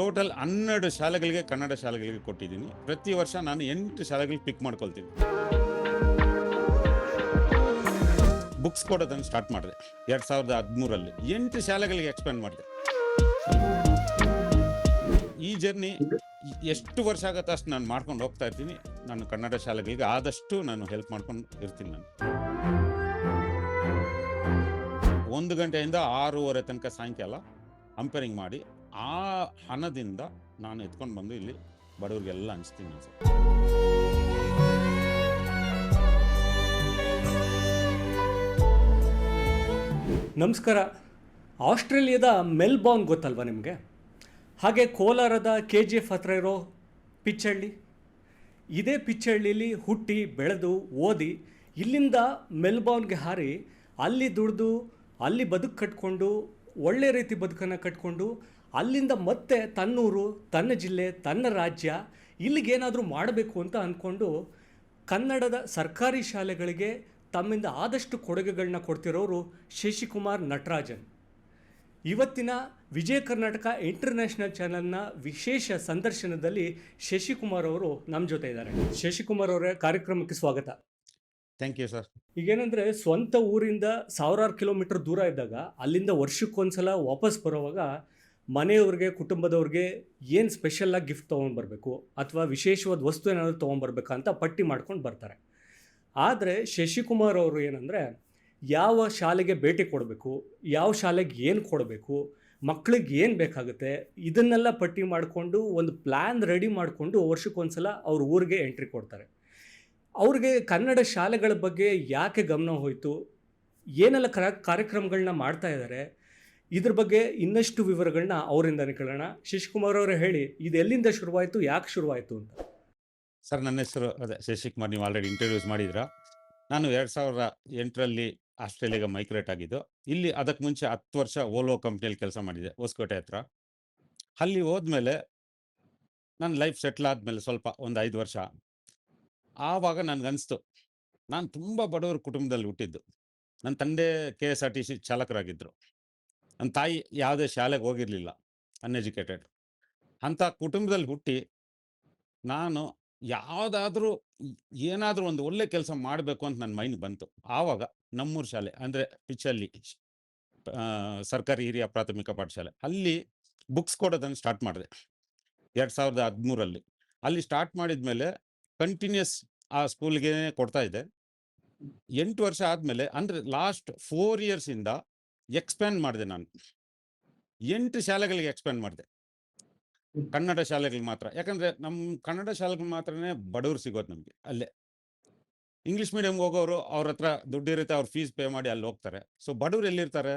Total ಹನ್ನೆರಡು ಶಾಲೆಗಳಿಗೆ, ಕನ್ನಡ ಶಾಲೆಗಳಿಗೆ ಕೊಟ್ಟಿದ್ದೀನಿ. ಪ್ರತಿ ವರ್ಷ ನಾನು ಎಂಟು ಶಾಲೆಗಳಿಗೆ ಪಿಕ್ ಮಾಡ್ಕೊಳ್ತೀನಿ. ಬುಕ್ಸ್ ಕೊಡೋದನ್ನು ಸ್ಟಾರ್ಟ್ ಮಾಡಿದೆ. ಎರಡು ಸಾವಿರದ ಹದಿಮೂರಲ್ಲಿ ಎಂಟು ಶಾಲೆಗಳಿಗೆ ಎಕ್ಸ್ಪ್ಲೇನ್ ಮಾಡಿದೆ. ಈ ಜರ್ನಿ ಎಷ್ಟು ವರ್ಷ ಆಗುತ್ತೆ ಅಷ್ಟು ನಾನು ಮಾಡ್ಕೊಂಡು ಹೋಗ್ತಾ ಇರ್ತೀನಿ. ನಾನು ಕನ್ನಡ ಶಾಲೆಗಳಿಗೆ ಆದಷ್ಟು ನಾನು ಹೆಲ್ಪ್ ಮಾಡ್ಕೊಂಡು ಇರ್ತೀನಿ ನಾನು. ಒಂದು ಗಂಟೆಯಿಂದ ಆರೂವರೆ ತನಕ ಸಾಯಂಕಾಲ ಅಂಪೇರಿಂಗ್ ಮಾಡಿ ಆ ಹಣದಿಂದ ನಾನು ಎತ್ಕೊಂಡು ಬಂದು ಇಲ್ಲಿ ಬಡವರಿಗೆಲ್ಲ ಹಂಚ್ತೀನಿ ಸರ್. ನಮಸ್ಕಾರ. ಆಸ್ಟ್ರೇಲಿಯಾದ ಮೆಲ್ಬಾರ್ನ್ ಗೊತ್ತಲ್ವಾ ನಿಮಗೆ? ಹಾಗೆ ಕೋಲಾರದ ಕೆ ಜಿ ಎಫ್ ಹತ್ರ ಇರೋ ಪಿಚ್ಚಳ್ಳಿ? ಇದೇ ಪಿಚ್ಚಳ್ಳಿಲಿ ಹುಟ್ಟಿ, ಬೆಳೆದು, ಓದಿ, ಇಲ್ಲಿಂದ ಮೆಲ್ಬಾರ್ನ್ಗೆ ಹಾರಿ ಅಲ್ಲಿ ದುಡಿದು, ಅಲ್ಲಿ ಬದುಕು ಕಟ್ಕೊಂಡು, ಒಳ್ಳೆ ರೀತಿ ಬದುಕನ್ನು ಕಟ್ಕೊಂಡು ಅಲ್ಲಿಂದ ಮತ್ತೆ ತನ್ನೂರು ತನ್ನ ಜಿಲ್ಲೆ ತನ್ನ ರಾಜ್ಯ ಇಲ್ಲಿಗೇನಾದರೂ ಮಾಡಬೇಕು ಅಂತ ಅಂದ್ಕೊಂಡು ಕನ್ನಡದ ಸರ್ಕಾರಿ ಶಾಲೆಗಳಿಗೆ ತಮ್ಮಿಂದ ಆದಷ್ಟು ಕೊಡುಗೆಗಳನ್ನ ಕೊಡ್ತಿರೋರು ಶಶಿಕುಮಾರ್ ನಟರಾಜನ್. ಇವತ್ತಿನ ವಿಜಯ ಕರ್ನಾಟಕ ಇಂಟರ್ನ್ಯಾಷನಲ್ ಚಾನೆಲ್ನ ವಿಶೇಷ ಸಂದರ್ಶನದಲ್ಲಿ ಶಶಿಕುಮಾರ್ ಅವರು ನಮ್ಮ ಜೊತೆ ಇದ್ದಾರೆ. ಶಶಿಕುಮಾರ್ ಅವರೇ ಕಾರ್ಯಕ್ರಮಕ್ಕೆ ಸ್ವಾಗತ. ಥ್ಯಾಂಕ್ ಯು ಸರ್ ಈಗೇನಂದ್ರೆ ಸ್ವಂತ ಊರಿಂದ ಸಾವಿರಾರು ಕಿಲೋಮೀಟರ್ ದೂರ ಇದ್ದಾಗ ಅಲ್ಲಿಂದ ವರ್ಷಕ್ಕೊಂದ್ಸಲ ವಾಪಸ್ ಬರೋವಾಗ ಮನೆಯವ್ರಿಗೆ, ಕುಟುಂಬದವ್ರಿಗೆ ಏನು ಸ್ಪೆಷಲಾಗಿ ಗಿಫ್ಟ್ ತೊಗೊಂಡ್ಬರ್ಬೇಕು ಅಥವಾ ವಿಶೇಷವಾದ ವಸ್ತು ಏನಾದರೂ ತೊಗೊಂಡ್ಬರ್ಬೇಕಾ ಅಂತ ಪಟ್ಟಿ ಮಾಡ್ಕೊಂಡು ಬರ್ತಾರೆ. ಆದರೆ ಶಶಿಕುಮಾರ್ ಅವರು ಏನಂದರೆ, ಯಾವ ಶಾಲೆಗೆ ಭೇಟಿ ಕೊಡಬೇಕು, ಯಾವ ಶಾಲೆಗೆ ಏನು ಕೊಡಬೇಕು, ಮಕ್ಳಿಗೆ ಏನು ಬೇಕಾಗುತ್ತೆ, ಇದನ್ನೆಲ್ಲ ಪಟ್ಟಿ ಮಾಡಿಕೊಂಡು ಒಂದು ಪ್ಲ್ಯಾನ್ ರೆಡಿ ಮಾಡಿಕೊಂಡು ವರ್ಷಕ್ಕೊಂದ್ಸಲ ಅವ್ರ ಊರಿಗೆ ಎಂಟ್ರಿ ಕೊಡ್ತಾರೆ. ಅವ್ರಿಗೆ ಕನ್ನಡ ಶಾಲೆಗಳ ಬಗ್ಗೆ ಯಾಕೆ ಗಮನ ಹೋಯಿತು, ಏನೆಲ್ಲ ಕರ ಕಾರ್ಯಕ್ರಮಗಳನ್ನ ಮಾಡ್ತಾ ಇದ್ದಾರೆ ಇದ್ರ ಬಗ್ಗೆ ಇನ್ನಷ್ಟು ವಿವರಗಳನ್ನ ಅವರಿಂದನೇ ಕೇಳೋಣ. ಶಶಿಕುಮಾರ್ ಅವರು ಹೇಳಿ, ಇದು ಎಲ್ಲಿಂದ ಶುರುವಾಯಿತು, ಯಾಕೆ ಶುರುವಾಯಿತು ಅಂತ? ಸರ್, ನನ್ನ ಹೆಸರು, ಅದೇ, ಶಶಿಕುಮಾರ್, ನೀವು ಆಲ್ರೆಡಿ ಇಂಟ್ರೊಡ್ಯೂಸ್ ಮಾಡಿದ್ರ ನಾನು ಎರಡು ಸಾವಿರದ ಎಂಟರಲ್ಲಿ ಆಸ್ಟ್ರೇಲಿಯಾಗೆ ಮೈಗ್ರೇಟ್ ಆಗಿದ್ದು, ಇಲ್ಲಿ ಅದಕ್ಕೆ ಮುಂಚೆ ಹತ್ತು ವರ್ಷ ಓಲೋ ಕಂಪ್ನಿಯಲ್ಲಿ ಕೆಲಸ ಮಾಡಿದೆ ಹೊಸಕೋಟೆ ಹತ್ರ. ಅಲ್ಲಿ ಹೋದ್ಮೇಲೆ ನನ್ನ ಲೈಫ್ ಸೆಟ್ಲ್ ಆದಮೇಲೆ ಸ್ವಲ್ಪ ಒಂದು ಐದು ವರ್ಷ. ಆವಾಗ ನನಗನ್ಸ್ತು, ನಾನು ತುಂಬ ಬಡವರ ಕುಟುಂಬದಲ್ಲಿ ಹುಟ್ಟಿದ್ದು. ನನ್ನ ತಂದೆ K S R T C ಚಾಲಕರಾಗಿದ್ದರು ನನ್ನ ತಾಯಿ ಯಾವುದೇ ಶಾಲೆಗೆ ಹೋಗಿರಲಿಲ್ಲ ಅನ್ಎಜುಕೇಟೆಡ್ ಅಂಥ ಕುಟುಂಬದಲ್ಲಿ ಹುಟ್ಟಿ ನಾನು ಯಾವುದಾದ್ರೂ ಏನಾದರೂ ಒಂದು ಒಳ್ಳೆ ಕೆಲಸ ಮಾಡಬೇಕು ಅಂತ ನನ್ನ ಮೈಂಡ್ ಬಂತು. ಆವಾಗ ನಮ್ಮೂರು ಶಾಲೆ, ಅಂದರೆ ಪಿಚ್ಚಲ್ಲಿ ಸರ್ಕಾರಿ ಹಿರಿಯ ಪ್ರಾಥಮಿಕ ಪಾಠಶಾಲೆ, ಅಲ್ಲಿ ಬುಕ್ಸ್ ಕೊಡೋದನ್ನು ಸ್ಟಾರ್ಟ್ ಮಾಡಿದೆ. ಎರಡು ಸಾವಿರದ ಹದಿಮೂರಲ್ಲಿ ಅಲ್ಲಿ ಸ್ಟಾರ್ಟ್ ಮಾಡಿದ ಮೇಲೆ ಕಂಟಿನ್ಯೂಸ್ ಆ ಸ್ಕೂಲ್ಗೆ ಕೊಡ್ತಾ ಇದ್ದೆ. ಎಂಟು ವರ್ಷ ಆದಮೇಲೆ, ಅಂದರೆ ಲಾಸ್ಟ್ ಫೋರ್ ಇಯರ್ಸಿಂದ ಎಕ್ಸ್ಪ್ಯಾಂಡ್ ಮಾಡಿದೆ ನಾನು. ಎಂಟು ಶಾಲೆಗಳಿಗೆ ಎಕ್ಸ್ಪ್ಯಾಂಡ್ ಮಾಡಿದೆ. ಕನ್ನಡ ಶಾಲೆಗಳಿಗೆ ಮಾತ್ರ. ಯಾಕಂದ್ರೆ ನಮ್ಮ ಕನ್ನಡ ಶಾಲೆಗಳು ಮಾತ್ರನೇ ಬಡವರು ಸಿಗೋದು ನಮಗೆ ಅಲ್ಲೇ. ಇಂಗ್ಲಿಷ್ ಮೀಡಿಯಂಗೆ ಹೋಗೋರು ಅವ್ರ ಹತ್ರ ದುಡ್ಡು ಇರುತ್ತೆ ಅವ್ರ ಫೀಸ್ ಪೇ ಮಾಡಿ ಅಲ್ಲಿ ಹೋಗ್ತಾರೆ. ಸೊ ಬಡವರು ಎಲ್ಲಿರ್ತಾರೆ?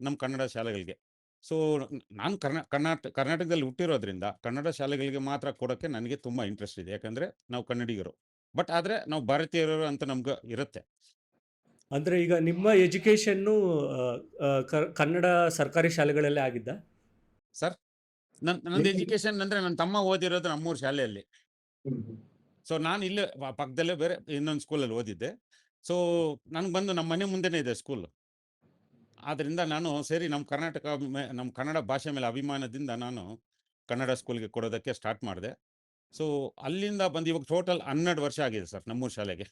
ನಮ್ಮ ಕನ್ನಡ ಶಾಲೆಗಳಿಗೆ. ಸೊ ನಾನು ಕರ್ನಾ ಕರ್ನಾಟಕ ಕರ್ನಾಟಕದಲ್ಲಿ ಹುಟ್ಟಿರೋದ್ರಿಂದ ಕನ್ನಡ ಶಾಲೆಗಳಿಗೆ ಮಾತ್ರ ಕೊಡೋಕ್ಕೆ ನನಗೆ ತುಂಬ ಇಂಟ್ರೆಸ್ಟ್ ಇದೆ. ಯಾಕಂದರೆ ನಾವು ಕನ್ನಡಿಗರು. ಬಟ್ ಆದರೆ ನಾವು ಭಾರತೀಯರು ಅಂತ ನಮ್ಗೆ ಇರುತ್ತೆ. ಅಂದರೆ ಈಗ ನಿಮ್ಮ ಎಜುಕೇಷನ್ನು ಕನ್ನಡ ಸರ್ಕಾರಿ ಶಾಲೆಗಳಲ್ಲೇ ಆಗಿದ್ದ? ಸರ್ ನನ್ನ ನಂದು ಎಜುಕೇಶನ್ ಅಂದರೆ ನನ್ನ ತಮ್ಮ ಓದಿರೋದು ನಮ್ಮೂರು ಶಾಲೆಯಲ್ಲಿ. ಸೊ ನಾನು ಇಲ್ಲೇ ಪಕ್ಕದಲ್ಲೇ ಬೇರೆ ಇನ್ನೊಂದು ಸ್ಕೂಲಲ್ಲಿ ಓದಿದ್ದೆ. ಸೊ ನನಗೆ ಬಂದು ನಮ್ಮ ಮನೆ ಮುಂದೆನೇ ಇದೆ ಸ್ಕೂಲ್. ಆದ್ದರಿಂದ ನಾನು ಸೇರಿ ನಮ್ಮ ಕರ್ನಾಟಕ ನಮ್ಮ ಕನ್ನಡ ಭಾಷೆ ಮೇಲೆ ಅಭಿಮಾನದಿಂದ ನಾನು ಕನ್ನಡ ಸ್ಕೂಲ್ಗೆ ಕೊಡೋದಕ್ಕೆ ಸ್ಟಾರ್ಟ್ ಮಾಡಿದೆ. ಸೊ ಅಲ್ಲಿಂದ ಬಂದು ಇವಾಗ ಟೋಟಲ್ ಹನ್ನೆರಡು ವರ್ಷ ಆಗಿದೆ ಸರ್ ನಮ್ಮೂರು ಶಾಲೆಗೆ.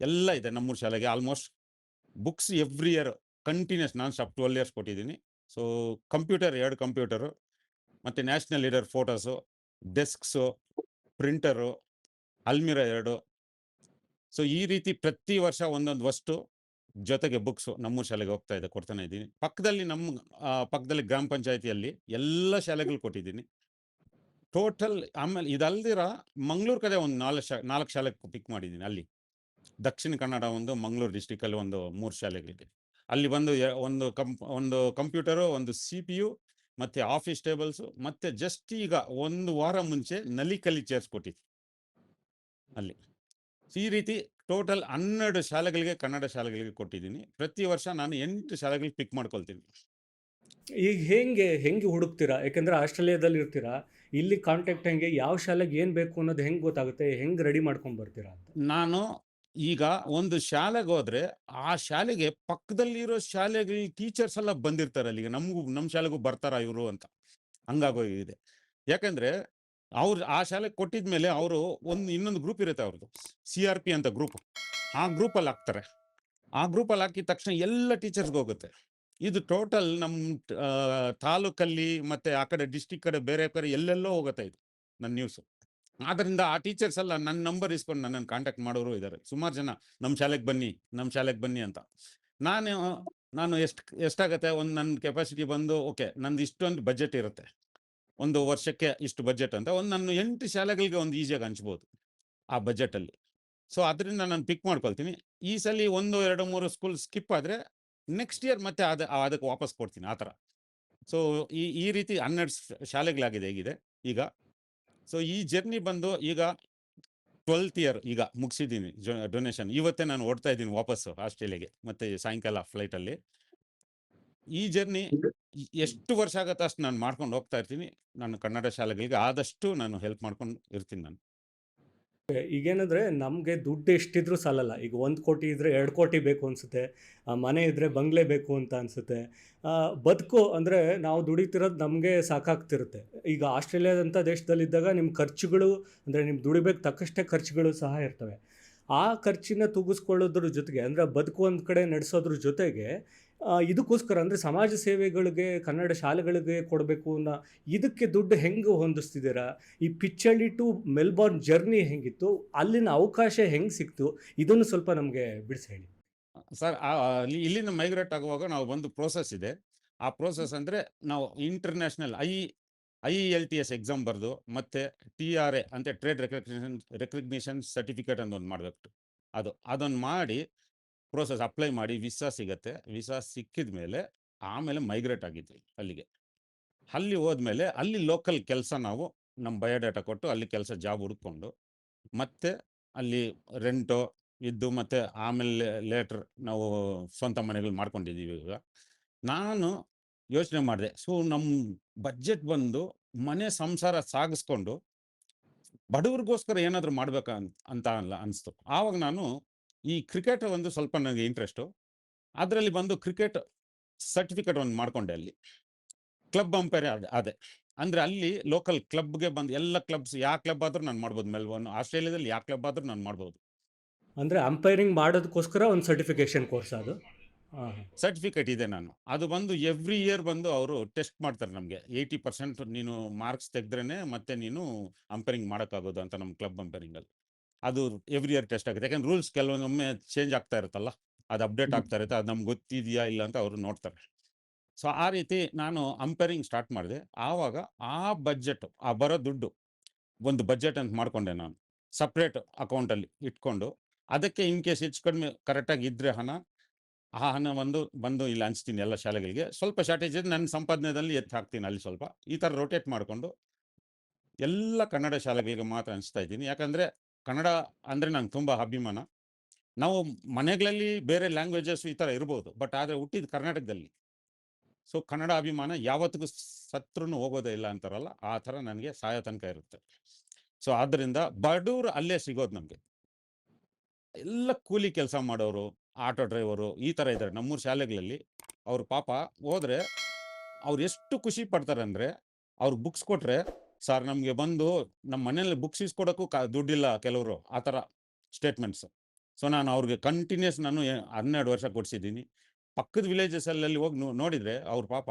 ಎಲ್ಲ ಇದೆ ನಮ್ಮೂರು ಶಾಲೆಗೆ almost books every year continues ನಾನು ಸ್ಟಾಪ್ ಟ್ವೆಲ್ ಇಯರ್ಸ್ ಕೊಟ್ಟಿದ್ದೀನಿ. ಸೊ ಕಂಪ್ಯೂಟರ್ ಎರಡು ಕಂಪ್ಯೂಟರು ಮತ್ತು national leader photos desks printer ಅಲ್ಮಿರ ಎರಡು. ಸೊ ಈ ರೀತಿ ಪ್ರತಿ ವರ್ಷ ಒಂದೊಂದು ವಸ್ತು ಜೊತೆಗೆ ಬುಕ್ಸು ನಮ್ಮ ಶಾಲೆಗೆ ಹೋಗ್ತಾ ಇದೆ ಕೊಡ್ತಾನೆ ಇದ್ದೀನಿ. ಪಕ್ಕದಲ್ಲಿ ನಮ್ಮ ಪಕ್ಕದಲ್ಲಿ ಗ್ರಾಮ ಪಂಚಾಯತಿಯಲ್ಲಿ ಎಲ್ಲ ಶಾಲೆಗಳು ಕೊಟ್ಟಿದ್ದೀನಿ. ಟೋಟಲ್ ಆಮೇಲೆ ಇದಲ್ದಿರ ಮಂಗಳೂರು ಕಡೆ ಒಂದು ನಾಲ್ಕು ಶಾ, ನಾಲ್ಕು ಶಾಲೆಗೆ ಪಿಕ್ ಮಾಡಿದ್ದೀನಿ ಅಲ್ಲಿ. ದಕ್ಷಿಣ ಕನ್ನಡ ಒಂದು ಮಂಗಳೂರು ಡಿಸ್ಟಿಕಲ್ಲಿ ಒಂದು ಮೂರು ಶಾಲೆಗಳಿಗೆ ಅಲ್ಲಿ ಬಂದು ಒಂದು ಕಂಪ್ ಒಂದು ಕಂಪ್ಯೂಟರು ಒಂದು ಸಿ ಪಿ ಯು ಮತ್ತೆ ಆಫೀಸ್ ಟೇಬಲ್ಸು ಮತ್ತೆ ಜಸ್ಟ್ ಈಗ ಒಂದು ವಾರ ಮುಂಚೆ ನಲಿಕಲಿ ಚೇರ್ಸ್ ಕೊಟ್ಟಿದ್ದೆ ಅಲ್ಲಿ. ಈ ರೀತಿ ಟೋಟಲ್ ಹನ್ನೆರಡು ಶಾಲೆಗಳಿಗೆ ಕನ್ನಡ ಶಾಲೆಗಳಿಗೆ ಕೊಟ್ಟಿದ್ದೀನಿ. ಪ್ರತಿ ವರ್ಷ ನಾನು ಎಂಟು ಶಾಲೆಗಳಿಗೆ ಪಿಕ್ ಮಾಡ್ಕೊಳ್ತೀನಿ. ಈಗ ಹೆಂಗೆ ಹೆಂಗೆ ಹುಡುಕ್ತೀರಾ? ಯಾಕಂದ್ರೆ ಆಸ್ಟ್ರೇಲಿಯಾದಲ್ಲಿ ಇರ್ತೀರಾ? ಇಲ್ಲಿ ಕಾಂಟ್ಯಾಕ್ಟ್ ಹೆಂಗೆ? ಯಾವ ಶಾಲೆಗೆ ಏನು ಬೇಕು ಅನ್ನೋದು ಹೆಂಗೆ ಗೊತ್ತಾಗುತ್ತೆ? ಹೆಂಗೆ ರೆಡಿ ಮಾಡ್ಕೊಂಡು ಬರ್ತೀರಾ ಅಂತ? ನಾನು ಈಗ ಒಂದು ಶಾಲೆಗೆ ಹೋದ್ರೆ ಆ ಶಾಲೆಗೆ ಪಕ್ಕದಲ್ಲಿರೋ ಶಾಲೆಗಳ ಟೀಚರ್ಸ್ ಎಲ್ಲ ಬಂದಿರ್ತಾರೆ ಅಲ್ಲಿಗೆ ನಮಗೂ ನಮ್ಮ ಶಾಲೆಗೂ ಬರ್ತಾರ ಇವರು ಅಂತ. ಹಂಗಾಗೋಗಿದೆ ಯಾಕಂದ್ರೆ ಅವ್ರು, ಆ ಶಾಲೆಗೆ ಕೊಟ್ಟಿದ್ಮೇಲೆ ಅವರು ಒಂದು ಇನ್ನೊಂದು ಗ್ರೂಪ್ ಇರುತ್ತೆ ಅವ್ರದ್ದು ಸಿ ಆರ್ ಪಿ ಅಂತ ಗ್ರೂಪ್ ಆ ಗ್ರೂಪಲ್ಲಿ ಹಾಕ್ತಾರೆ. ಆ ಗ್ರೂಪಲ್ಲಿ ಹಾಕಿದ ತಕ್ಷಣ ಎಲ್ಲ ಟೀಚರ್ಸ್ಗೆ ಹೋಗುತ್ತೆ. ಇದು ಟೋಟಲ್ ನಮ್ಮ ತಾಲೂಕಲ್ಲಿ ಮತ್ತೆ ಆ ಕಡೆ ಡಿಸ್ಟಿಕ್ ಕಡೆ ಬೇರೆ ಕಡೆ ಎಲ್ಲೆಲ್ಲೋ ಹೋಗುತ್ತೆ ಇದು ನನ್ನ ನ್ಯೂಸ್ ಆದ್ರಿಂದ ಆ ಟೀಚರ್ಸ್ ಎಲ್ಲ ನನ್ನ ನಂಬರ್ ಇಸ್ಕೊಂಡು ನನ್ನನ್ನು ಕಾಂಟ್ಯಾಕ್ಟ್ ಮಾಡೋರು ಇದ್ದಾರೆ ಸುಮಾರು ಜನ ನಮ್ಮ ಶಾಲೆಗೆ ಬನ್ನಿ ನಮ್ಮ ಶಾಲೆಗೆ ಬನ್ನಿ ಅಂತ. ನಾನು ನಾನು ಎಷ್ಟು, ಎಷ್ಟಾಗತ್ತೆ? ಒಂದು ನನ್ನ ಕೆಪಾಸಿಟಿ ಬಂದು, ಓಕೆ, ನಂದು ಇಷ್ಟೊಂದು ಬಜೆಟ್ ಇರುತ್ತೆ. ಒಂದು ವರ್ಷಕ್ಕೆ ಇಷ್ಟು ಬಜೆಟ್ ಅಂತ. ಒಂದು ನನ್ನ ಎಂಟು ಶಾಲೆಗಳಿಗೆ ಒಂದು ಈಸಿಯಾಗಿ ಹಂಚ್ಬೋದು, ಆ ಬಜೆಟಲ್ಲಿ ಸೊ ಅದರಿಂದ ನಾನು ಪಿಕ್ ಮಾಡ್ಕೊಳ್ತೀನಿ. ಈ ಸಲ ಒಂದು, ಎರಡು, ಮೂರು ಸ್ಕೂಲ್ ಸ್ಕಿಪ್ ಆದರೆ ನೆಕ್ಸ್ಟ್ ಇಯರ್ ಮತ್ತೆ ಅದ ಅದಕ್ಕೆ ವಾಪಸ್ ಕೊಡ್ತೀನಿ, ಆ ಥರ. ಸೊ ಈ ಈ ರೀತಿ ಹನ್ನೆರಡು ಶಾಲೆಗಳಾಗಿದೆ, ಹೇಗಿದೆ ಈಗ. ಸೊ ಈ ಜರ್ನಿ ಬಂದು ಈಗ ಟ್ವೆಲ್ತ್ ಇಯರ್ ಈಗ ಮುಗಿಸಿದ್ದೀನಿ ಡೊನೇಷನ್ ಇವತ್ತೇ ನಾನು ಓಡ್ತಾ ಇದ್ದೀನಿ ವಾಪಸ್ಸು ಆಸ್ಟ್ರೇಲಿಯಾಗೆ ಮತ್ತೆ ಸಾಯಂಕಾಲ ಫ್ಲೈಟಲ್ಲಿ ಈ ಜರ್ನಿ ಎಷ್ಟು ವರ್ಷ ಆಗತ್ತೆ ಅಷ್ಟು ನಾನು ಮಾಡ್ಕೊಂಡು ಹೋಗ್ತಾ ಇರ್ತೀನಿ. ನಾನು ಕನ್ನಡ ಶಾಲೆಗಳಿಗೆ ಆದಷ್ಟು ನಾನು ಹೆಲ್ಪ್ ಮಾಡ್ಕೊಂಡು ಇರ್ತೀನಿ ನಾನು. ಈಗೇನಂದ್ರೆ ನಮಗೆ ದುಡ್ಡು ಎಷ್ಟಿದ್ರೂ ಸಾಲಲ್ಲ. ಈಗ ಒಂದು ಕೋಟಿ ಇದ್ದರೆ ಎರಡು ಕೋಟಿ ಬೇಕು ಅನಿಸುತ್ತೆ. ಮನೆ ಇದ್ದರೆ ಬಂಗ್ಲೆ ಬೇಕು ಅಂತ ಅನಿಸುತ್ತೆ. ಬದುಕು ಅಂದರೆ ನಾವು ದುಡಿತಿರೋದು ನಮಗೆ ಸಾಕಾಗ್ತಿರುತ್ತೆ. ಈಗ ಆಸ್ಟ್ರೇಲಿಯಾದಂಥ ದೇಶದಲ್ಲಿದ್ದಾಗ ನಿಮ್ಮ ಖರ್ಚುಗಳು ಅಂದರೆ ನಿಮ್ಮ ದುಡಿಬೇಕು ತಕ್ಕಷ್ಟೇ ಖರ್ಚುಗಳು ಸಹ ಇರ್ತವೆ. ಆ ಖರ್ಚಿನ ತೂಗಿಸ್ಕೊಳ್ಳೋದ್ರ ಜೊತೆಗೆ ಅಂದರೆ ಬದುಕು ಒಂದು ಕಡೆ ನಡೆಸೋದ್ರ ಜೊತೆಗೆ ಇದಕ್ಕೋಸ್ಕರ ಅಂದರೆ ಸಮಾಜ ಸೇವೆಗಳಿಗೆ ಕನ್ನಡ ಶಾಲೆಗಳಿಗೆ ಕೊಡಬೇಕು ಅನ್ನೋ ಇದಕ್ಕೆ ದುಡ್ಡು ಹೆಂಗೆ ಹೊಂದಿಸ್ತಿದ್ದೀರಾ? ಈ ಪಿಚ್ಚಳ್ಳಿ ಟು ಮೆಲ್ಬೋರ್ನ್ ಜರ್ನಿ ಹೆಂಗಿತ್ತು? ಅಲ್ಲಿನ ಅವಕಾಶ ಹೆಂಗೆ ಸಿಕ್ತು? ಇದನ್ನು ಸ್ವಲ್ಪ ನಮಗೆ ಬಿಡಿಸಿ ಹೇಳಿ. ಸರ್ ಇಲ್ಲಿಂದ ಮೈಗ್ರೇಟ್ ಆಗುವಾಗ ನಾವು ಒಂದು ಪ್ರೋಸೆಸ್ ಇದೆ. ಆ ಪ್ರೋಸೆಸ್ ಅಂದರೆ ನಾವು international I I L T S exam ಬರೆದು ಮತ್ತೆ ಟಿ ಆರ್ ಎ ಅಂತ ಟ್ರೇಡ್ ರೆಕಗ್ನಿಷನ್ ರೆಕಗ್ನಿಷನ್ ಸರ್ಟಿಫಿಕೇಟ್ ಅಂತ ಒಂದು ಮಾಡಬೇಕು. ಅದು ಅದನ್ನು ಮಾಡಿ ಪ್ರೋಸೆಸ್ ಅಪ್ಲೈ ಮಾಡಿ ವಿಸಾ ಸಿಗತ್ತೆ. ವಿಸಾ ಸಿಕ್ಕಿದ ಮೇಲೆ ಆಮೇಲೆ ಮೈಗ್ರೇಟ್ ಆಗಿದ್ವಿ ಅಲ್ಲಿಗೆ. ಅಲ್ಲಿ ಹೋದ್ಮೇಲೆ ಅಲ್ಲಿ ಲೋಕಲ್ ಕೆಲಸ ನಾವು ನಮ್ಮ ಬಯೋಡಾಟಾ ಕೊಟ್ಟು ಅಲ್ಲಿ ಕೆಲಸ ಜಾಬ್ ಹುಡ್ಕೊಂಡು ಮತ್ತೆ ಅಲ್ಲಿ ರೆಂಟು ಇದ್ದು ಮತ್ತೆ ಆಮೇಲೆ ಲೇಟರ್ ನಾವು ಸ್ವಂತ ಮನೆಗಳು ಮಾಡ್ಕೊಂಡಿದ್ದೀವಿ ಈಗ ನಾನು ಯೋಚನೆ ಮಾಡಿದೆ ಸೊ ನಮ್ಮ ಬಜೆಟ್ ಬಂದು ಮನೆ ಸಂಸಾರ ಸಾಗಿಸ್ಕೊಂಡು ಬಡವ್ರಿಗೋಸ್ಕರ ಏನಾದರೂ ಮಾಡ್ಬೇಕ ಅಂತ ಅಲ್ಲ ಅನಿಸ್ತು. ಆವಾಗ ನಾನು ಈ ಕ್ರಿಕೆಟ್ ಒಂದು ಸ್ವಲ್ಪ ನನಗೆ ಇಂಟ್ರೆಸ್ಟು ಅದರಲ್ಲಿ ಬಂದು ಕ್ರಿಕೆಟ್ ಸರ್ಟಿಫಿಕೇಟ್ ಒಂದು ಮಾಡ್ಕೊಂಡೆ ಅಲ್ಲಿ. ಕ್ಲಬ್ ಅಂಪೈರ್ ಅದೇ ಅದೇ ಅಂದರೆ ಅಲ್ಲಿ ಲೋಕಲ್ ಕ್ಲಬ್ಗೆ ಬಂದು ಎಲ್ಲ ಕ್ಲಬ್ಸ್ ಯಾವ ಕ್ಲಬ್ ಆದರೂ ನಾನು ಮಾಡ್ಬೋದು ಮೆಲ್ಬೋರ್ನ್ ಆಸ್ಟ್ರೇಲಿಯಾದಲ್ಲಿ ಯಾವ ಕ್ಲಬ್ ಆದರೂ ನಾನು ಮಾಡ್ಬೋದು. ಅಂದರೆ ಅಂಪೈರಿಂಗ್ ಮಾಡೋದಕ್ಕೋಸ್ಕರ ಒಂದು ಸರ್ಟಿಫಿಕೇಶನ್ ಕೋರ್ಸ್ ಅದು? ಸರ್ಟಿಫಿಕೇಟ್ ಇದೆ ನಾನು. ಅದು ಬಂದು ಎವ್ರಿ ಇಯರ್ ಬಂದು ಅವರು ಟೆಸ್ಟ್ ಮಾಡ್ತಾರೆ ನಮಗೆ. ಏಯ್ಟಿ ಪರ್ಸೆಂಟ್ ನೀನು ಮಾರ್ಕ್ಸ್ ತೆಗೆದ್ರೇ ಮತ್ತೆ ನೀನು ಅಂಪೈರಿಂಗ್ ಮಾಡೋಕ್ಕಾಗೋದು ಅಂತ ನಮ್ಮ ಕ್ಲಬ್ ಅಂಪೈರಿಂಗಲ್ಲಿ ಅದು ಎವ್ರಿ ಇಯರ್ ಟೆಸ್ಟ್ ಆಗುತ್ತೆ. ಯಾಕಂದ್ರೆ ರೂಲ್ಸ್ ಕೆಲವೊಂದೊಮ್ಮೆ ಚೇಂಜ್ ಆಗ್ತಾ ಇರುತ್ತಲ್ಲ ಅದು ಅಪ್ಡೇಟ್ ಆಗ್ತಾ ಇರುತ್ತೆ ಅದು ನಮ್ಗೆ ಗೊತ್ತಿದೆಯಾ ಇಲ್ಲ ಅಂತ ಅವರು ನೋಡ್ತಾರೆ. ಸೊ ಆ ರೀತಿ ನಾನು ಅಂಪೈರಿಂಗ್ ಸ್ಟಾರ್ಟ್ ಮಾಡಿದೆ. ಆವಾಗ ಆ ಬಜೆಟ್ ಆ ಬರೋ ದುಡ್ಡು ಒಂದು ಬಜೆಟ್ ಅಂತ ಮಾಡಿಕೊಂಡೆ ನಾನು. ಸಪ್ರೇಟ್ ಅಕೌಂಟಲ್ಲಿ ಇಟ್ಕೊಂಡು ಅದಕ್ಕೆ ಇನ್ ಕೇಸ್ ಹೆಚ್ಚು ಕಡಿಮೆ ಕರೆಕ್ಟಾಗಿ ಇದ್ರೆ ಹಣ ಆ ಹಣ ಒಂದು ಬಂದು ಇಲ್ಲಿ ಹಂಚ್ತೀನಿ ಎಲ್ಲ ಶಾಲೆಗಳಿಗೆ. ಸ್ವಲ್ಪ ಶಾರ್ಟೇಜ್ ಇದೆ ನನ್ನ ಸಂಪಾದನೆಯಲ್ಲಿ ಎತ್ತಿ ಹಾಕ್ತೀನಿ ಅಲ್ಲಿ ಸ್ವಲ್ಪ. ಈ ಥರ ರೋಟೇಟ್ ಮಾಡಿಕೊಂಡು ಎಲ್ಲ ಕನ್ನಡ ಶಾಲೆಗಳಿಗೆ ಮಾತ್ರ ಹಂಚ್ತಾ ಇದ್ದೀನಿ. ಯಾಕಂದರೆ ಕನ್ನಡ ಅಂದರೆ ನಂಗೆ ತುಂಬ ಅಭಿಮಾನ. ನಾವು ಮನೆಗಳಲ್ಲಿ ಬೇರೆ ಲ್ಯಾಂಗ್ವೇಜಸ್ ಈ ಥರ ಇರ್ಬೋದು, ಬಟ್ ಆದರೆ ಹುಟ್ಟಿದ ಕರ್ನಾಟಕದಲ್ಲಿ. ಸೊ, ಕನ್ನಡ ಅಭಿಮಾನ ಯಾವತ್ತಿಗೂ ಸತ್ರೂ ಹೋಗೋದೇ ಇಲ್ಲ ಅಂತಾರಲ್ಲ, ಆ ಥರ ನನಗೆ ಸಹಾಯ ತನಕ ಇರುತ್ತೆ. ಸೊ ಆದ್ದರಿಂದ ಬಡವ್ರು ಅಲ್ಲೇ ಸಿಗೋದು ನಮಗೆ. ಎಲ್ಲ ಕೂಲಿ ಕೆಲಸ ಮಾಡೋರು, ಆಟೋ ಡ್ರೈವರು ಈ ಥರ ಇದ್ದಾರೆ ನಮ್ಮೂರು ಶಾಲೆಗಳಲ್ಲಿ. ಅವ್ರ ಪಾಪ ಹೋದ್ರೆ ಅವ್ರು ಎಷ್ಟು ಖುಷಿ ಪಡ್ತಾರೆ ಅಂದರೆ ಅವ್ರು ಬುಕ್ಸ್ ಕೊಟ್ರೆ ಸರ್ ನಮಗೆ ಬಂದು ನಮ್ಮ ಮನೇಲಿ ಬುಕ್ಸ್ ಇಸ್ಕೊಡೋಕ್ಕೂ ಕಾ, ದುಡ್ಡಿಲ್ಲ ಕೆಲವರು ಆ ಥರ ಸ್ಟೇಟ್ಮೆಂಟ್ಸ್ ಸೊ ನಾನು ಅವ್ರಿಗೆ ಕಂಟಿನ್ಯೂಸ್ ನಾನು ಹನ್ನೆರಡು ವರ್ಷ ಕೊಡಿಸಿದ್ದೀನಿ. ಪಕ್ಕದ ವಿಲೇಜಸಲ್ಲಿ ಹೋಗಿ ನೋಡಿದರೆ ಅವ್ರ ಪಾಪ,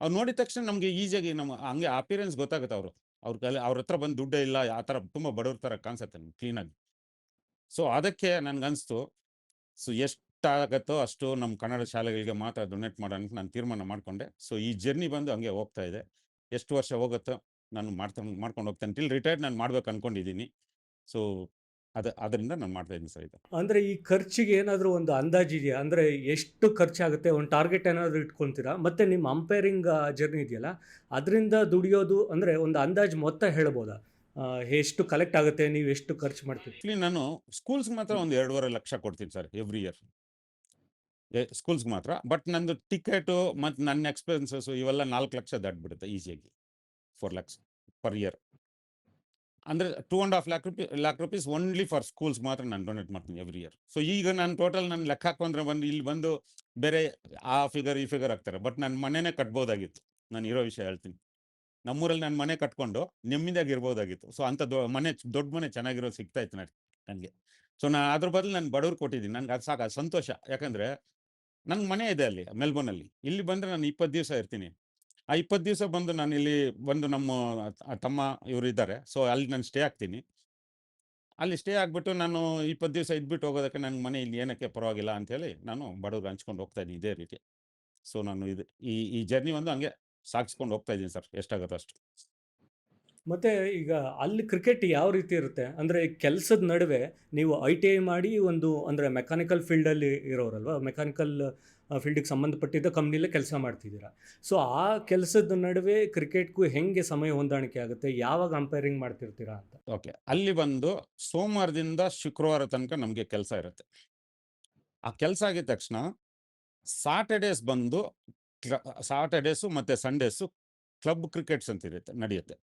ಅವ್ರು ನೋಡಿದ ತಕ್ಷಣ ನಮಗೆ ಈಸಿಯಾಗಿ ನಮ್ಮ ಹಂಗೆ ಅಪಿರೆನ್ಸ್ ಗೊತ್ತಾಗುತ್ತೆ ಅವರು. ಅವ್ರ ಕಲೆ, ಅವ್ರ ಹತ್ರ ಬಂದು ದುಡ್ಡೇ ಇಲ್ಲ, ಆ ಥರ ತುಂಬ ಬಡವ್ರ ಥರ ಕಾಣಿಸುತ್ತೆ ನಮ್ಗೆ ಕ್ಲೀನಾಗಿ ಸೊ ಅದಕ್ಕೆ ನನಗನ್ನಿಸ್ತು ಸೊ ಎಷ್ಟಾಗತ್ತೋ ಅಷ್ಟು ನಮ್ಮ ಕನ್ನಡ ಶಾಲೆಗಳಿಗೆ ಮಾತ್ರ ಡೊನೇಟ್ ಮಾಡೋಣ ನಾನು ತೀರ್ಮಾನ ಮಾಡಿಕೊಂಡೆ. ಸೊ ಈ ಜರ್ನಿ ಬಂದು ಹಂಗೆ ಹೋಗ್ತಾ ಇದೆ. ಎಷ್ಟು ವರ್ಷ ಹೋಗುತ್ತೋ ನಾನು ಮಾಡ್ತಾ ಮಾಡ್ಕೊಂಡು ಹೋಗ್ತೇನೆ. ಟಿಲ್ ರಿಟೈರ್ಡ್ ನಾನು ಮಾಡ್ಬೇಕು ಅನ್ಕೊಂಡಿದ್ದೀನಿ. ಸೊ ಅದ ಅದರಿಂದ ನಾನು ಮಾಡ್ತಾ ಇದ್ದೀನಿ ಸರ್ ಇದು. ಅಂದರೆ ಈ ಖರ್ಚಿಗೆ ಏನಾದರೂ ಒಂದು ಅಂದಾಜು ಇದೆಯಾ? ಅಂದರೆ ಎಷ್ಟು ಖರ್ಚಾಗುತ್ತೆ? ಒಂದು ಟಾರ್ಗೆಟ್ ಏನಾದರೂ ಇಟ್ಕೊತೀರಾ? ಮತ್ತು ನಿಮ್ಮ ಅಂಪೈರಿಂಗ್ ಜರ್ನಿ ಇದೆಯಲ್ಲ ಅದರಿಂದ ದುಡಿಯೋದು ಅಂದರೆ ಒಂದು ಅಂದಾಜು ಮೊತ್ತ ಹೇಳ್ಬೋದಾ? ಎಷ್ಟು ಕಲೆಕ್ಟ್ ಆಗುತ್ತೆ? ನೀವು ಎಷ್ಟು ಖರ್ಚು ಮಾಡ್ತೀರಿ? ನಾನು ಸ್ಕೂಲ್ಸ್ಗೆ ಮಾತ್ರ ಒಂದು ಎರಡೂವರೆ ಲಕ್ಷ ಕೊಡ್ತೀನಿ ಸರ್ ಎವ್ರಿ ಇಯರ್ ಸ್ಕೂಲ್ಸ್ಗೆ ಮಾತ್ರ. ಬಟ್ ನಂದು ಟಿಕೆಟು ಮತ್ತು ನನ್ನ ಎಕ್ಸ್ಪೆನ್ಸಸ್ಸು ಇವೆಲ್ಲ ನಾಲ್ಕು ಲಕ್ಷ ದಾಟ್ಬಿಡುತ್ತೆ ಈಸಿಯಾಗಿ ಫೋರ್ ಲ್ಯಾಕ್ಸ್ ಪರ್ ಇಯರ್ ಅಂದರೆ two and half lakh rupee lakh rupees only for schools ಮಾತ್ರ ನಾನು ಡೊನೇಟ್ ಮಾಡ್ತೀನಿ ಎವ್ರಿ ಇಯರ್ ಸೊ ಈಗ ನಾನು ಟೋಟಲ್ ನಾನು ಲೆಕ್ಕ ಹಾಕೊಂಡ್ರೆ ಬಂದು ಇಲ್ಲಿ ಬಂದು ಬೇರೆ ಆ ಫಿಗರ್ ಈ ಫಿಗರ್ ಹಾಕ್ತಾರೆ. ಬಟ್ ನನ್ನ ಮನೆನೇ ಕಟ್ಬೋದಾಗಿತ್ತು. ನಾನು ಇರೋ ವಿಷಯ ಹೇಳ್ತೀನಿ. ನಮ್ಮೂರಲ್ಲಿ ನಾನು ಮನೆ ಕಟ್ಕೊಂಡು ನೆಮ್ಮದಿಯಾಗಿ ಇರ್ಬೋದಾಗಿತ್ತು. ಸೊ ದೊ, ಮನೆ ದೊಡ್ಡ ಮನೆ ಚೆನ್ನಾಗಿರೋದು ಸಿಗ್ತಾ ಇತ್ತು ನನಗೆ. ನನಗೆ. ಸೊ ನಾನು ಅದ್ರ ಬದಲು ನಾನು ಬಡವ್ರು ಕೊಟ್ಟಿದ್ದೀನಿ. ನನಗೆ ಅದು ಸಾಕು ಸಂತೋಷ. ಯಾಕಂದರೆ ನನ್ನ ಮನೆ ಇದೆ ಅಲ್ಲಿ ಮೆಲ್ಬೋರ್ನಲ್ಲಿ ಇಲ್ಲಿ ಬಂದರೆ ನಾನು ಇಪ್ಪತ್ತು ದಿವಸ ಇರ್ತೀನಿ. ಆ ಇಪ್ಪತ್ತು ದಿವಸ ಬಂದು ನಾನು ಇಲ್ಲಿ ಬಂದು ನಮ್ಮ ತಮ್ಮ ಇವರು ಇದ್ದಾರೆ ಸೊ ಅಲ್ಲಿ ನಾನು ಸ್ಟೇ ಆಗ್ತೀನಿ. ಅಲ್ಲಿ ಸ್ಟೇ ಆಗಿಬಿಟ್ಟು ನಾನು ಇಪ್ಪತ್ತು ದಿವಸ ಇದ್ಬಿಟ್ಟು ಹೋಗೋದಕ್ಕೆ ನನ್ನ ಮನೆ ಇಲ್ಲಿ ಏನಕ್ಕೆ ಪರವಾಗಿಲ್ಲ ಅಂಥೇಳಿ ನಾನು ಬಡವ್ರು ಹಂಚ್ಕೊಂಡು ಹೋಗ್ತಾ ಇದ್ದೀನಿ ಇದೇ ರೀತಿ. ಸೊ ನಾನು ಇದು ಈ ಈ ಜರ್ನಿ ಒಂದು ಹಂಗೆ ಸಾಗಿಸ್ಕೊಂಡು ಹೋಗ್ತಾ ಇದ್ದೀನಿ ಸರ್. ಎಷ್ಟಾಗುತ್ತೆ ಅಷ್ಟು. ಮತ್ತೆ ಈಗ ಅಲ್ಲಿ ಕ್ರಿಕೆಟ್ ಯಾವ ರೀತಿ ಇರುತ್ತೆ? ಅಂದರೆ ಕೆಲಸದ ನಡುವೆ ನೀವು ಐ ಟಿ ಐ ಮಾಡಿ ಒಂದು ಅಂದರೆ ಮೆಕ್ಯಾನಿಕಲ್ ಫೀಲ್ಡಲ್ಲಿ ಇರೋರಲ್ವ? ಮೆಕ್ಯಾನಿಕಲ್ ಫೀಲ್ಡಿಗೆ ಸಂಬಂಧಪಟ್ಟಿದ್ದ ಕಂಪ್ನಿಲೇ ಕೆಲಸ ಮಾಡ್ತಿದ್ದೀರಾ. ಸೊ ಆ ಕೆಲಸದ ನಡುವೆ ಕ್ರಿಕೆಟ್ಗೂ ಹೆಂಗೆ ಸಮಯ ಹೊಂದಾಣಿಕೆ ಆಗುತ್ತೆ? ಯಾವಾಗ ಅಂಪೈರಿಂಗ್ ಮಾಡ್ತಿರ್ತೀರಾ ಅಂತ. ಓಕೆ ಅಲ್ಲಿ ಬಂದು ಸೋಮವಾರದಿಂದ ಶುಕ್ರವಾರ ತನಕ ನಮಗೆ ಕೆಲಸ ಇರುತ್ತೆ. ಆ ಕೆಲಸ ಆಗಿದ ತಕ್ಷಣ ಸಾಟರ್ಡೇಸ್ ಬಂದು ಸಾಟರ್ಡೇಸು ಮತ್ತು ಸಂಡೇಸು ಕ್ಲಬ್ ಕ್ರಿಕೆಟ್ಸ್ ಅಂತ ಇರುತ್ತೆ, ನಡೆಯುತ್ತೆ.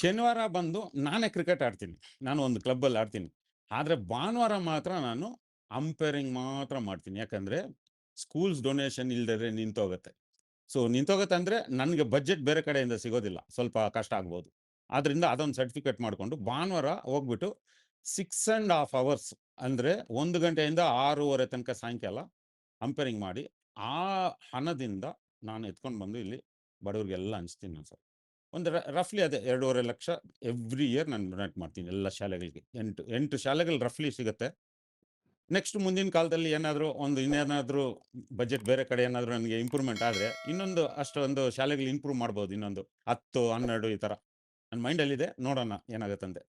ಶನಿವಾರ ಬಂದು ನಾನೇ ಕ್ರಿಕೆಟ್ ಆಡ್ತೀನಿ. ನಾನು ಒಂದು ಕ್ಲಬ್ಬಲ್ಲಿ ಆಡ್ತೀನಿ. ಆದರೆ ಭಾನುವಾರ ಮಾತ್ರ ನಾನು ಅಂಪೈರಿಂಗ್ ಮಾತ್ರ ಮಾಡ್ತೀನಿ. ಯಾಕಂದರೆ ಸ್ಕೂಲ್ಸ್ ಡೊನೇಷನ್ ಇಲ್ದೇ ನಿಂತೋಗುತ್ತೆ. ಸೊ ನಿಂತೋಗುತ್ತೆ ಅಂದರೆ ನನಗೆ ಬಜೆಟ್ ಬೇರೆ ಕಡೆಯಿಂದ ಸಿಗೋದಿಲ್ಲ. ಸ್ವಲ್ಪ ಕಷ್ಟ ಆಗ್ಬೋದು. ಆದ್ದರಿಂದ ಅದೊಂದು ಸರ್ಟಿಫಿಕೇಟ್ ಮಾಡಿಕೊಂಡು ಭಾನುವಾರ ಹೋಗ್ಬಿಟ್ಟು ಸಿಕ್ಸ್ ಆ್ಯಂಡ್ ಹಾಫ್ ಅವರ್ಸ್ ಅಂದರೆ ಒಂದು ಗಂಟೆಯಿಂದ ಆರೂವರೆ ತನಕ ಸಾಯಂಕಾಲ ಅಂಪೇರಿಂಗ್ ಮಾಡಿ ಆ ಹಣದಿಂದ ನಾನು ಎತ್ಕೊಂಡು ಬಂದು ಇಲ್ಲಿ ಬಡವ್ರಿಗೆಲ್ಲ ಹಂಚ್ತೀನಿ ನಾನು ಸರ್. ಒಂದು ರಫ್ಲಿ ಅದೇ ಎರಡೂವರೆ ಲಕ್ಷ ಎವ್ರಿ ಇಯರ್ ನಾನು ಡೊನೇಟ್ ಮಾಡ್ತೀನಿ ಎಲ್ಲ ಶಾಲೆಗಳಿಗೆ. ಎಂಟು ಎಂಟು ಶಾಲೆಗಳು ರಫ್ಲಿ ಸಿಗುತ್ತೆ. ನೆಕ್ಸ್ಟ್ ಮುಂದಿನ ಕಾಲದಲ್ಲಿ ಏನಾದರೂ ಒಂದು ಇನ್ನೇನಾದರೂ ಬಜೆಟ್ ಬೇರೆ ಕಡೆ ಏನಾದರೂ ನನಗೆ ಇಂಪ್ರೂವ್ಮೆಂಟ್ ಆದರೆ ಇನ್ನೊಂದು ಅಷ್ಟೊಂದು ಶಾಲೆಗಳು ಇಂಪ್ರೂವ್ ಮಾಡ್ಬೋದು ಇನ್ನೊಂದು ಹತ್ತು ಹನ್ನೆರಡು ಈ ಥರ ನನ್ನ ಮೈಂಡಲ್ಲಿದೆ ನೋಡೋಣ ಏನಾಗುತ್ತಂತೆ.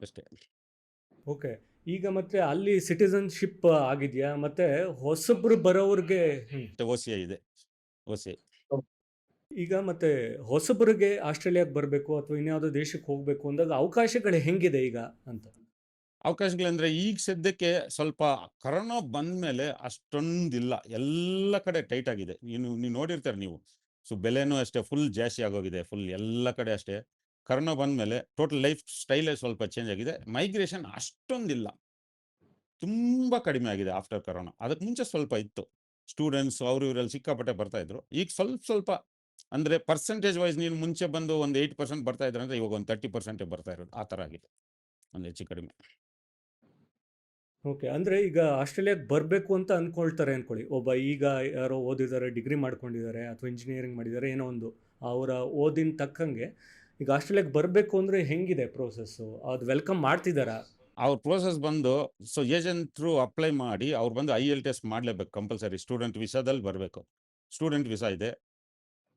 ಅಷ್ಟೇ. ಓಕೆ ಈಗ ಮತ್ತೆ ಅಲ್ಲಿ ಸಿಟಿಸನ್ಶಿಪ್ ಆಗಿದೆಯಾ? ಮತ್ತೆ ಹೊಸಬ್ರು ಬರೋವ್ರಿಗೆ ಓಸಿ ಓ ಸಿ ಐ ಇದೆ. ಓ ಸಿ ಐ ಈಗ ಮತ್ತೆ ಹೊಸಬರಿಗೆ ಆಸ್ಟ್ರೇಲಿಯಾಗೆ ಬರಬೇಕು ಅಥವಾ ಇನ್ಯಾವುದೋ ದೇಶಕ್ಕೆ ಹೋಗಬೇಕು ಅಂದಾಗ ಅವಕಾಶಗಳು ಹೆಂಗಿದೆ ಈಗ ಅಂತ? ಅವಕಾಶಗಳಂದ್ರೆ ಈಗ ಸದ್ಯಕ್ಕೆ ಸ್ವಲ್ಪ ಕರೋನಾ ಬಂದ್ಮೇಲೆ ಅಷ್ಟೊಂದಿಲ್ಲ. ಎಲ್ಲ ಕಡೆ ಟೈಟ್ ಆಗಿದೆ. ನೀನು ನೀವು ನೋಡಿರ್ತಾರೆ ನೀವು. ಸೊ, ಬೆಲೆನೂ ಅಷ್ಟೇ, ಫುಲ್ ಜಾಸ್ತಿ ಆಗೋಗಿದೆ, ಫುಲ್ ಎಲ್ಲ ಕಡೆ ಅಷ್ಟೇ. ಕರೋನಾ ಬಂದ್ಮೇಲೆ ಟೋಟಲ್ ಲೈಫ್ ಸ್ಟೈಲೇ ಸ್ವಲ್ಪ ಚೇಂಜ್ ಆಗಿದೆ. ಮೈಗ್ರೇಷನ್ ಅಷ್ಟೊಂದಿಲ್ಲ. ತುಂಬ ಕಡಿಮೆ ಆಗಿದೆ ಆಫ್ಟರ್ ಕರೋನಾ. ಅದಕ್ಕೆ ಮುಂಚೆ ಸ್ವಲ್ಪ ಇತ್ತು. ಸ್ಟೂಡೆಂಟ್ಸ್ ಅವರು ಇವರಲ್ಲಿ ಸಿಕ್ಕಾಪಟ್ಟೆ ಬರ್ತಾ ಇದ್ರು. ಈಗ ಸ್ವಲ್ಪ ಸ್ವಲ್ಪ ಅಂದ್ರೆ ಪರ್ಸೆಂಟೇಜ್ ವೈಸ್ ನೀನು ಮುಂಚೆ ಬಂದು ಒಂದು ಏಯ್ಟ್ ಪರ್ಸೆಂಟ್ ಬರ್ತಾ ಇದ್ರೆ ಅಂದ್ರೆ ಇವಾಗ ಒಂದು ತರ್ಟಿ ಪರ್ಸೆಂಟೇ ಬರ್ತಾ ಇರೋದು. ಆ ಥರ ಆಗಿದೆ. ಒಂದು ಹೆಚ್ಚು ಕಡಿಮೆ. ಓಕೆ, ಅಂದರೆ ಈಗ ಆಸ್ಟ್ರೇಲಿಯಾಗೆ ಬರಬೇಕು ಅಂತ ಅಂದ್ಕೊಳ್ತಾರೆ ಅಂದ್ಕೊಳ್ಳಿ ಒಬ್ಬ ಈಗ ಯಾರೋ ಓದಿದ್ದಾರೆ ಡಿಗ್ರಿ ಮಾಡ್ಕೊಂಡಿದ್ದಾರೆ ಅಥವಾ ಇಂಜಿನಿಯರಿಂಗ್ ಮಾಡಿದ್ದಾರೆ ಏನೋ ಒಂದು ಅವರ ಓದಿನ ತಕ್ಕಂಗೆ ಈಗ ಆಸ್ಟ್ರೇಲಿಯಾಗೆ ಬರಬೇಕು ಅಂದರೆ ಹೆಂಗಿದೆ ಪ್ರೋಸೆಸ್ಸು ಅದು ವೆಲ್ಕಮ್ ಮಾಡ್ತಿದ್ದಾರಾ ಅವ್ರ ಪ್ರೋಸೆಸ್ ಬಂದು ಸೊ ಏಜೆಂಟ್ ಥ್ರೂ ಅಪ್ಲೈ ಮಾಡಿ, ಅವ್ರು ಬಂದು ಐ ಎಲ್ ಟೆಸ್ಟ್ ಮಾಡಲೇಬೇಕು ಕಂಪಲ್ಸರಿ ಸ್ಟೂಡೆಂಟ್ ವಿಸಾದಲ್ಲಿ ಬರಬೇಕು. ಸ್ಟೂಡೆಂಟ್ ವಿಸಾ ಇದೆ.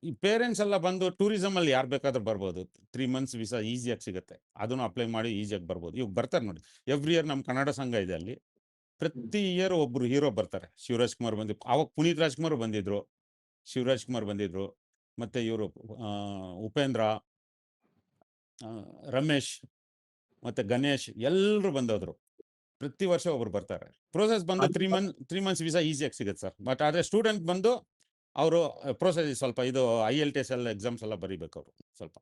ಈ ಪೇರೆಂಟ್ಸ್ ಎಲ್ಲ ಬಂದು ಟೂರಿಸಮ್ ಅಲ್ಲಿ ಯಾರು ಬೇಕಾದ್ರೂ ಬರ್ಬೋದು. ತ್ರೀ ಮಂತ್ಸ್ ವೀಸಾ ಈಸಿಯಾಗಿ ಸಿಗುತ್ತೆ. ಅದನ್ನು ಅಪ್ಲೈ ಮಾಡಿ ಈಸಿಯಾಗಿ ಬರ್ಬೋದು. ಇವಾಗ ಬರ್ತಾರೆ ನೋಡಿ. ಎವ್ರಿ ಇಯರ್ ನಮ್ಮ ಕನ್ನಡ ಸಂಘ ಇದೆ ಅಲ್ಲಿ. ಪ್ರತಿ ಇಯರ್ ಒಬ್ರು ಹೀರೋ ಬರ್ತಾರೆ. ಶಿವರಾಜ್ ಕುಮಾರ್ ಬಂದಿ ಅವಾಗ ಪುನೀತ್ ರಾಜ್ಕುಮಾರ್ ಬಂದಿದ್ರು. ಶಿವರಾಜ್ ಕುಮಾರ್ ಬಂದಿದ್ರು. ಮತ್ತೆ ಇವರು ಉಪೇಂದ್ರ ರಮೇಶ್ ಮತ್ತೆ ಗಣೇಶ್ ಎಲ್ಲರೂ ಬಂದೋದ್ರು. ಪ್ರತಿ ವರ್ಷ ಒಬ್ರು ಬರ್ತಾರೆ. ಪ್ರೋಸೆಸ್ ಬಂದು three month three months visa ಈಸಿಯಾಗಿ ಸಿಗುತ್ತೆ ಸರ್. ಬಟ್ ಆದ್ರೆ ಸ್ಟೂಡೆಂಟ್ ಬಂದು ಅವರು ಪ್ರೋಸೆಸ್ ಸ್ವಲ್ಪ ಇದು ಐ ಎಲ್ ಟಿ ಎಸ್ ಎಲ್ಲ ಎಕ್ಸಾಮ್ಸ್ ಎಲ್ಲ ಬರೀಬೇಕು ಅವರು ಸ್ವಲ್ಪ.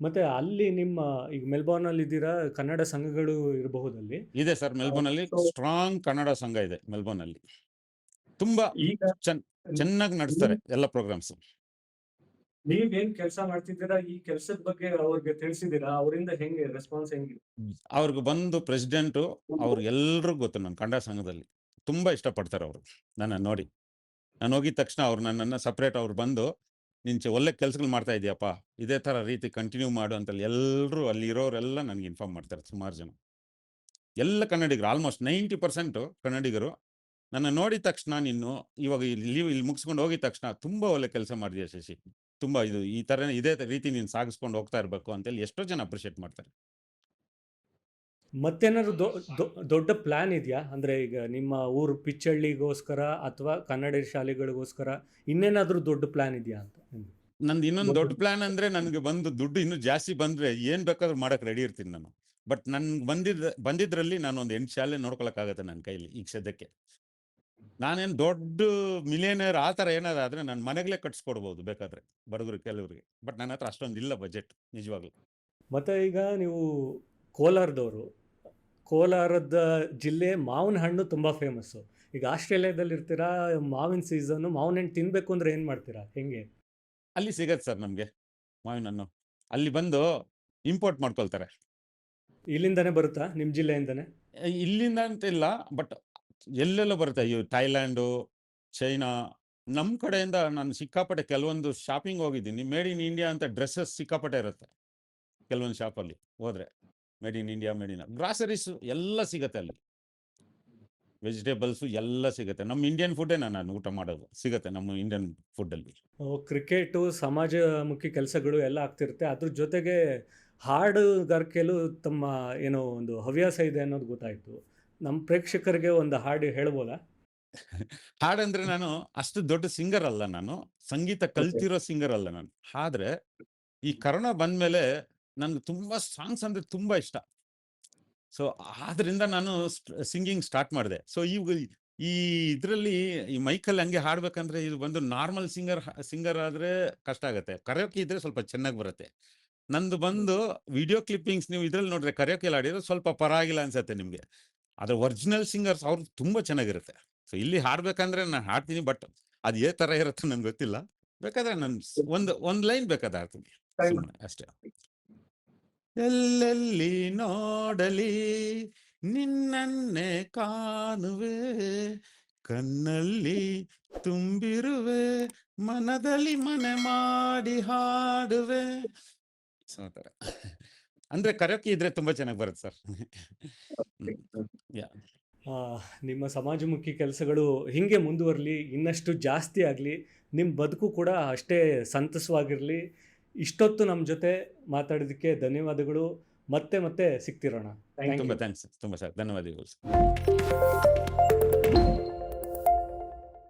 ಮತ್ತೆ ಅಲ್ಲಿ ನಿಮ್ಮ ಈಗ ಮೆಲ್ಬೋರ್ನ್ ಅಲ್ಲಿ ಇದ್ದೀರಾ? ಕನ್ನಡ ಸಂಘಗಳು ಇರಬಹುದು ಅಲ್ಲಿ ಇದೆ ಸರ್ ಮೆಲ್ಬೋರ್ನ್ ಅಲ್ಲಿ ಸ್ಟ್ರಾಂಗ್ ಕನ್ನಡ ಸಂಘ ಇದೆ ಮೆಲ್ಬೋರ್ನ್ ಅಲ್ಲಿ ತುಂಬಾ ಈಗ ಚೆನ್ನಾಗಿ ನಡೆಸ್ತಾರೆ ಎಲ್ಲ ಪ್ರೋಗ್ರಾಮ್ಸ್. ನೀವೇನ್ ಕೆಲಸ ಮಾಡ್ತಿದ್ದೀರಾ? ಈ ಕೆಲಸದ ಬಗ್ಗೆ ಅವ್ರಿಗೆ ತಿಳಿಸಿದೀರಾ ಅವರಿಂದ ಹೆಂಗೆ ರೆಸ್ಪಾನ್ಸ್ ಹೆಂಗೆ? ಅವ್ರಿಗೆ ಬಂದು ಪ್ರೆಸಿಡೆಂಟು ಅವ್ರಿಗೆ ಎಲ್ರಿಗೂ ಗೊತ್ತು ನನ್ನ ಕನ್ನಡ ಸಂಘದಲ್ಲಿ. ತುಂಬಾ ಇಷ್ಟಪಡ್ತಾರೆ ಅವರು ನನ್ನ ನೋಡಿ. ನಾನು ಹೋಗಿದ ತಕ್ಷಣ ಅವ್ರು ನನ್ನನ್ನು ಸಪ್ರೇಟ್ ಅವ್ರು ಬಂದು, ನಿಂಚೆ ಒಳ್ಳೆ ಕೆಲಸಗಳು ಮಾಡ್ತಾ ಇದೆಯಪ್ಪ, ಇದೇ ಥರ ರೀತಿ ಕಂಟಿನ್ಯೂ ಮಾಡು ಅಂತಲ್ಲಿ ಎಲ್ಲರೂ ಅಲ್ಲಿ ಇರೋರೆಲ್ಲ ನನಗೆ ಇನ್ಫಾರ್ಮ್ ಮಾಡ್ತಾರೆ ಸುಮಾರು ಜನ. ಎಲ್ಲ ಕನ್ನಡಿಗರು ಆಲ್ಮೋಸ್ಟ್ ನೈಂಟಿ ಪರ್ಸೆಂಟು ಕನ್ನಡಿಗರು ನನ್ನ ನೋಡಿದ ತಕ್ಷಣ ನೀನು ಇವಾಗ ಇಲ್ಲಿ ಲೀವ್ ಇಲ್ಲಿ ಮುಗಿಸ್ಕೊಂಡು ಹೋಗಿದ ತಕ್ಷಣ ತುಂಬ ಒಳ್ಳೆ ಕೆಲಸ ಮಾಡಿದೆಯಾ ಶಶಿ. ತುಂಬ ಇದು ಈ ಥರ ಇದೇ ರೀತಿ ನೀನು ಸಾಗಿಸ್ಕೊಂಡು ಹೋಗ್ತಾ ಇರಬೇಕು ಅಂತೇಳಿ ಎಷ್ಟೋ ಜನ ಅಪ್ರಿಷಿಯೇಟ್ ಮಾಡ್ತಾರೆ. ಮತ್ತೇನಾದ್ರು ದೊ- ದೊ- ದೊಡ್ಡ ಪ್ಲಾನ್ ಇದೆಯಾ? ಅಂದ್ರೆ ಈಗ ನಿಮ್ಮ ಊರು ಪಿಚ್ಚಳ್ಳಿಗೋಸ್ಕರ ಅಥವಾ ಕನ್ನಡ ಶಾಲೆಗಳಿಗೋಸ್ಕರ ಇನ್ನೇನಾದರೂ ದೊಡ್ಡ ಪ್ಲಾನ್ ಇದೆಯಾ ಅಂತ? ನಂದು ಇನ್ನೊಂದು ದೊಡ್ಡ ಪ್ಲಾನ್ ಅಂದ್ರೆ ನನಗೆ ಬಂದು ದುಡ್ಡು ಇನ್ನೂ ಜಾಸ್ತಿ ಬಂದ್ರೆ ಏನ್ ಬೇಕಾದ್ರೂ ಮಾಡಕ್ ರೆಡಿ ಇರ್ತೀನಿ ನಾನು. ಬಟ್ ನನ್ಗೆ ಬಂದಿದ್ದ ಬಂದಿದ್ರಲ್ಲಿ ನಾನು ಒಂದು ಎಂಟು ಶಾಲೆ ನೋಡ್ಕೊಳಕ್ಕಾಗತ್ತೆ ನನ್ನ ಕೈಲಿ ಈಗ ಸದ್ಯಕ್ಕೆ. ನಾನೇನು ದೊಡ್ಡ ಮಿಲಿಯನರ್ ಆ ಥರ ಏನಾದ್ರೆ ನಾನು ನನ್ನ ಮನೆಗಳೇ ಕಟ್ಸ್ಕೊಡ್ಬೋದು ಬೇಕಾದ್ರೆ ಬಡಗರು ಕೆಲವರಿಗೆ. ಬಟ್ ನನ್ನ ಹತ್ರ ಅಷ್ಟೊಂದು ಇಲ್ಲ ಬಜೆಟ್ ನಿಜವಾಗ್ಲೂ. ಮತ್ತೆ ಈಗ ನೀವು ಕೋಲಾರದವರು ಕೋಲಾರದ ಜಿಲ್ಲೆ ಮಾವಿನ ಹಣ್ಣು ತುಂಬ ಫೇಮಸ್ಸು ಈಗ ಆಸ್ಟ್ರೇಲಿಯಾದಲ್ಲಿ ಇರ್ತೀರಾ ಮಾವಿನ ಸೀಸನ್ನು ಮಾವಿನ ಹಣ್ಣು ತಿನ್ನಬೇಕು ಅಂದ್ರೆ ಏನು ಮಾಡ್ತೀರಾ? ಹೆಂಗೆ? ಅಲ್ಲಿ ಸಿಗತ್ತೆ ಸರ್ ನಮಗೆ ಮಾವಿನ ಹಣ್ಣು. ಅಲ್ಲಿ ಬಂದು ಇಂಪೋರ್ಟ್ ಮಾಡ್ಕೊಳ್ತಾರೆ. ಇಲ್ಲಿಂದನೇ ಬರುತ್ತಾ? ನಿಮ್ಮ ಜಿಲ್ಲೆಯಿಂದನೇ? ಇಲ್ಲಿಂದ ಅಂತ ಇಲ್ಲ ಬಟ್ ಎಲ್ಲೆಲ್ಲೋ ಬರುತ್ತೆ. ಇವು ಥೈಲ್ಯಾಂಡು ಚೈನಾ ನಮ್ಮ ಕಡೆಯಿಂದ ನಾನು ಸಿಕ್ಕಾಪಟ್ಟೆ ಕೆಲವೊಂದು ಶಾಪಿಂಗ್ ಹೋಗಿದ್ದೀನಿ. ಮೇಡ್ ಇನ್ ಇಂಡಿಯಾ ಅಂತ ಡ್ರೆಸ್ಸಸ್ ಸಿಕ್ಕಾಪಟ್ಟೆ ಇರುತ್ತೆ. ಕೆಲವೊಂದು ಶಾಪಲ್ಲಿ ಹೋದ್ರೆ. Made in India made in groceries ಎಲ್ಲ ಸಿಗತ್ತೆ ಅಲ್ಲಿ. ವೆಜಿಟೇಬಲ್ಸ್ ಎಲ್ಲ ಸಿಗುತ್ತೆ. ನಮ್ಮ ಇಂಡಿಯನ್ ಫುಡ್ಡೇ ನಾನು ಊಟ ಮಾಡೋದು? ಸಿಗುತ್ತೆ ನಮ್ಮ ಇಂಡಿಯನ್ ಫುಡ್ಡಲ್ಲಿ ಕ್ರಿಕೆಟು ಸಮಾಜಮುಖಿ ಕೆಲಸಗಳು ಎಲ್ಲ ಆಗ್ತಿರುತ್ತೆ. ಅದ್ರ ಜೊತೆಗೆ ಹಾಡುಗಾರಿಕೆಯಲ್ಲೂ ತಮ್ಮ ಏನೋ ಒಂದು ಹವ್ಯಾಸ ಇದೆ ಅನ್ನೋದು ಗೊತ್ತಾಯಿತು. ನಮ್ಮ ಪ್ರೇಕ್ಷಕರಿಗೆ ಒಂದು ಹಾಡು ಹೇಳ್ಬೋದಾ? ಹಾಡಂದ್ರೆ ನಾನು ಅಷ್ಟು ದೊಡ್ಡ ಸಿಂಗರ್ ಅಲ್ಲ ನಾನು. ಸಂಗೀತ ಕಲ್ತಿರೋ ಸಿಂಗರ್ ಅಲ್ಲ ನಾನು. ಆದ್ರೆ ಈ ಕರೋನಾ ಬಂದ್ಮೇಲೆ ನನ್ಗೆ ತುಂಬಾ ಸಾಂಗ್ಸ್ ಅಂದ್ರೆ ತುಂಬಾ ಇಷ್ಟ. ಸೊ ಆದ್ರಿಂದ ನಾನು ಸಿಂಗಿಂಗ್ ಸ್ಟಾರ್ಟ್ ಮಾಡಿದೆ. ಸೊ ಇವು ಈ ಇದ್ರಲ್ಲಿ ಈ ಮೈಕಲ್ ಹಂಗೆ ಹಾಡ್ಬೇಕಂದ್ರೆ ಇದು ಬಂದು ನಾರ್ಮಲ್ ಸಿಂಗರ್ ಸಿಂಗರ್ ಆದ್ರೆ ಕಷ್ಟ ಆಗುತ್ತೆ. ಕರೆಯೋಕೆ ಇದ್ರೆ ಸ್ವಲ್ಪ ಚೆನ್ನಾಗಿ ಬರುತ್ತೆ. ನಂದು ಬಂದು ವಿಡಿಯೋ ಕ್ಲಿಪ್ಪಿಂಗ್ಸ್ ನೀವು ಇದ್ರಲ್ಲಿ ನೋಡ್ರೆ ಕರೆಯೋಕೆ ಹಾಡಿದ್ರೆ ಸ್ವಲ್ಪ ಪರವಾಗಿಲ್ಲ ಅನ್ಸತ್ತೆ ನಿಮ್ಗೆ. ಆದ್ರೆ ಒರಿಜಿನಲ್ ಸಿಂಗರ್ಸ್ ಅವ್ರು ತುಂಬಾ ಚೆನ್ನಾಗಿರುತ್ತೆ. ಸೊ ಇಲ್ಲಿ ಹಾಡ್ಬೇಕಂದ್ರೆ ನಾನು ಹಾಡ್ತೀನಿ ಬಟ್ ಅದು ಏ ತರ ಇರುತ್ತೆ ನನ್ಗೆ ಗೊತ್ತಿಲ್ಲ. ಬೇಕಾದ್ರೆ ನಾನು ಒಂದು ಒಂದ್ ಲೈನ್ ಬೇಕಾದ್ರೆ ಹಾಡ್ತೀನಿ. ಅಷ್ಟೇ. ಎಲ್ಲೆಲ್ಲಿ ನೋಡಲಿ ನಿನ್ನನ್ನೇ ಕಾಣುವೆ. ಕಣ್ಣಲ್ಲಿ ತುಂಬಿರುವೆ ಮನದಲ್ಲಿ ಮನೆ ಮಾಡಿ ಹಾಡುವೆ. ಅಂದ್ರೆ ಕರೋಕೆ ಇದ್ರೆ ತುಂಬಾ ಚೆನ್ನಾಗಿ ಬರುತ್ತೆ ಸರ್. ಆ, ನಿಮ್ಮ ಸಮಾಜಮುಖಿ ಕೆಲಸಗಳು ಹಿಂಗೆ ಮುಂದುವರಲಿ ಇನ್ನಷ್ಟು ಜಾಸ್ತಿ ಆಗಲಿ ನಿಮ್ಮ ಬದುಕು ಕೂಡ ಅಷ್ಟೇ ಸಂತಸವಾಗಿರಲಿ ಇಷ್ಟೊತ್ತು ನಮ್ಮ ಜೊತೆ ಮಾತಾಡೋದಕ್ಕೆ ಧನ್ಯವಾದಗಳು. ಮತ್ತೆ ಮತ್ತೆ ಸಿಗ್ತಿರೋಣ. ಥ್ಯಾಂಕ್ ಯು ತುಂಬಾ ಥ್ಯಾಂಕ್ಸ್ ತುಂಬಾ ಸರ್ ಧನ್ಯವಾದಗಳು